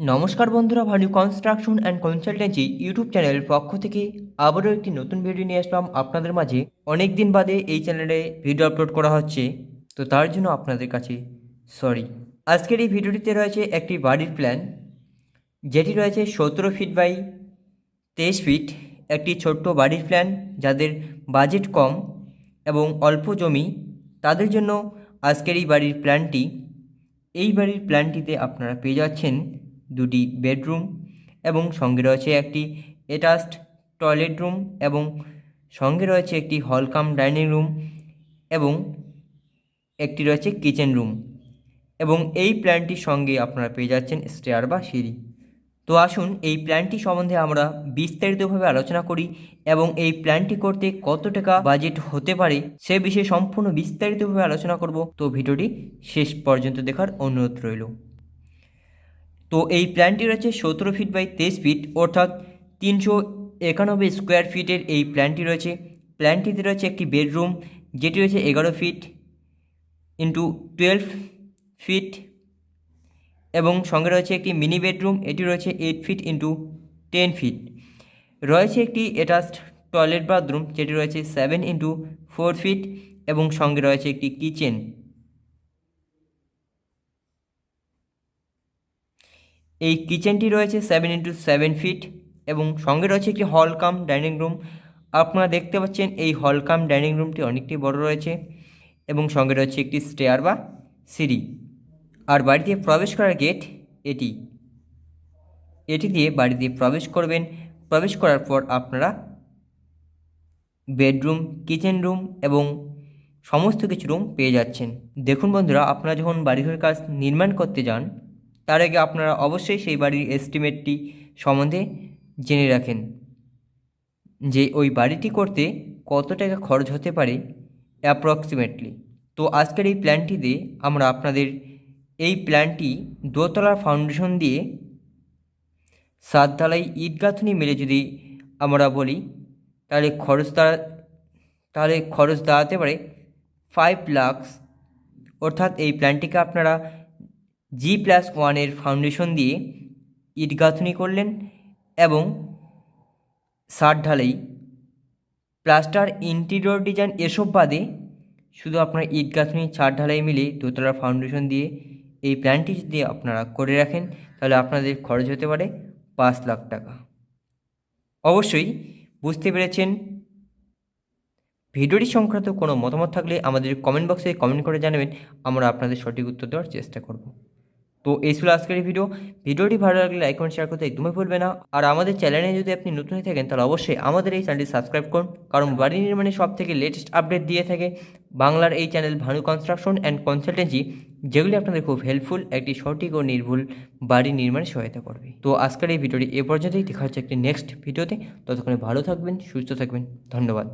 নমস্কার বন্ধুরা Bhanu construction and consultancy YouTube চ্যানেলের পক্ষ থেকে আবারও একটি নতুন ভিডিও নিয়ে আসলাম আপনাদের মাঝে। অনেক দিন বাদে এই চ্যানেলে ভিডিও আপলোড করা হচ্ছে। তো তার জন্য আপনাদের কাছে সরি আজকের এই ভিডিওটিতে রয়েছে একটি বাড়ির প্ল্যান যেটি রয়েছে সতেরো ফিট বাই তেইশ ফিট একটি ছোট্ট বাড়ির প্ল্যান যাদের বাজেট কম এবং অল্প জমি। তাদের জন্য আজকের এই বাড়ির প্ল্যানটি এই বাড়ির প্ল্যানটিতে আপনারা পেয়ে যাচ্ছেন দুটি বেডরুম এবং সঙ্গে রয়েছে একটি অ্যাটাচড টয়লেট রুম এবং সঙ্গে রয়েছে একটি হল কাম ডাইনিং রুম এবং একটি রয়েছে কিচেন রুম এবং এই প্ল্যানটির সঙ্গে আপনারা পেয়ে যাচ্ছেন স্টেয়ার বা সিঁড়ি। তো আসুন, এই প্ল্যানটি সম্বন্ধে আমরা বিস্তারিতভাবে আলোচনা করি এবং এই প্ল্যানটি করতে কত টাকা বাজেট হতে পারে সে বিষয়ে সম্পূর্ণ বিস্তারিতভাবে আলোচনা করব। তো ভিডিওটি শেষ পর্যন্ত দেখার অনুরোধ রইল। তো এই প্ল্যানটি রয়েছে সতেরো ফিট বাই তেইশ ফিট অর্থাৎ তিনশো একানব্বই স্কোয়ার ফিটের এই প্ল্যানটি রয়েছে। প্ল্যানটিতে রয়েছে একটি বেডরুম যেটি রয়েছে এগারো ফিট ইন্টু টুয়েলভ ফিট এবং সঙ্গে রয়েছে একটি মিনি বেডরুম এটি রয়েছে eight feet into ten feet রয়েছে একটি অ্যাটাচড টয়লেট বাথরুম যেটি রয়েছে সেভেন ইন্টু ফোর ফিট এবং সঙ্গে রয়েছে একটি কিচেন এই কিচেনটি রয়েছে সেভেন ইন্টু সেভেন ফিট এবং সঙ্গে রয়েছে একটি হল কাম ডাইনিং রুম আপনারা দেখতে পাচ্ছেন এই হল কাম ডাইনিং রুমটি অনেকটাই বড় রয়েছে এবং সঙ্গে রয়েছে একটি স্টেয়ার বা সিঁড়ি। আর বাড়িতে প্রবেশ করার গেট এটি। এটি দিয়ে বাড়িতে প্রবেশ করবেন। প্রবেশ করার পর আপনারা বেডরুম কিচেন রুম এবং সমস্ত কিছু রুম পেয়ে যাচ্ছেন। দেখুন বন্ধুরা, আপনারা যখন বাড়িঘরের কাজ নির্মাণ করতে যান তার আগে আপনারা অবশ্যই সেই বাড়ির এস্টিমেটটি সম্বন্ধে জেনে রাখেন যে ওই বাড়িটি করতে কত টাকা খরচ হতে পারে অ্যাপ্রক্সিমেটলি তো আজকের এই প্ল্যানটিতে আমরা আপনাদের এই প্ল্যানটি দোতলার ফাউন্ডেশন দিয়ে সাত ঢালাই ইট গাঁথনি মিলে যদি আমরা বলি, তাহলে খরচ দাঁড়া তাহলে খরচ দাঁড়াতে পারে ফাইভ লাখস অর্থাৎ এই প্ল্যানটিকে আপনারা জি প্লাস ওয়ানের ফাউন্ডেশন দিয়ে ইট গাঁথনি করলেন এবং সাত ঢালাই। প্লাস্টার ইন্টেরিয়র ডিজাইন এসব বাদে শুধু আপনার ইট গাঁথনি ছাদ ঢালাই মিলে দোতলা ফাউন্ডেশন দিয়ে এই প্ল্যানটি যদি আপনারা করে রাখেন, তাহলে আপনাদের খরচ হতে পারে পাঁচ লাখ টাকা। অবশ্যই বুঝতে পেরেছেন। ভিডিওটি সংক্রান্ত কোনো মতামত থাকলে আমাদের কমেন্ট বক্সে কমেন্ট করে জানাবেন, আমরা আপনাদের সঠিক উত্তর দেওয়ার চেষ্টা করব। তো এই ছিল আজকের এই ভিডিও ভিডিওটি ভালো লাগলে লাইক কমেন্ট শেয়ার করতে একদমই ভুলবে না। আর আমাদের চ্যানেলে যদি আপনি নতুন হয়ে থাকেন, তাহলে অবশ্যই আমাদের এই চ্যানেলটি সাবস্ক্রাইব করুন। কারণ বাড়ি নির্মাণে সব থেকে লেটেস্ট আপডেট দিয়ে থাকে বাংলার এই channel Bhanu construction and consultancy যেগুলি আপনাদের খুব হেল্পফুল একটি সঠিক ও নির্ভুল বাড়ি নির্মাণে সহায়তা করবে। তো আজকের এই ভিডিওটি এ পর্যন্তই। দেখা হচ্ছে একটি নেক্সট ভিডিওতে ততক্ষণে ভালো থাকবেন, সুস্থ থাকবেন। ধন্যবাদ।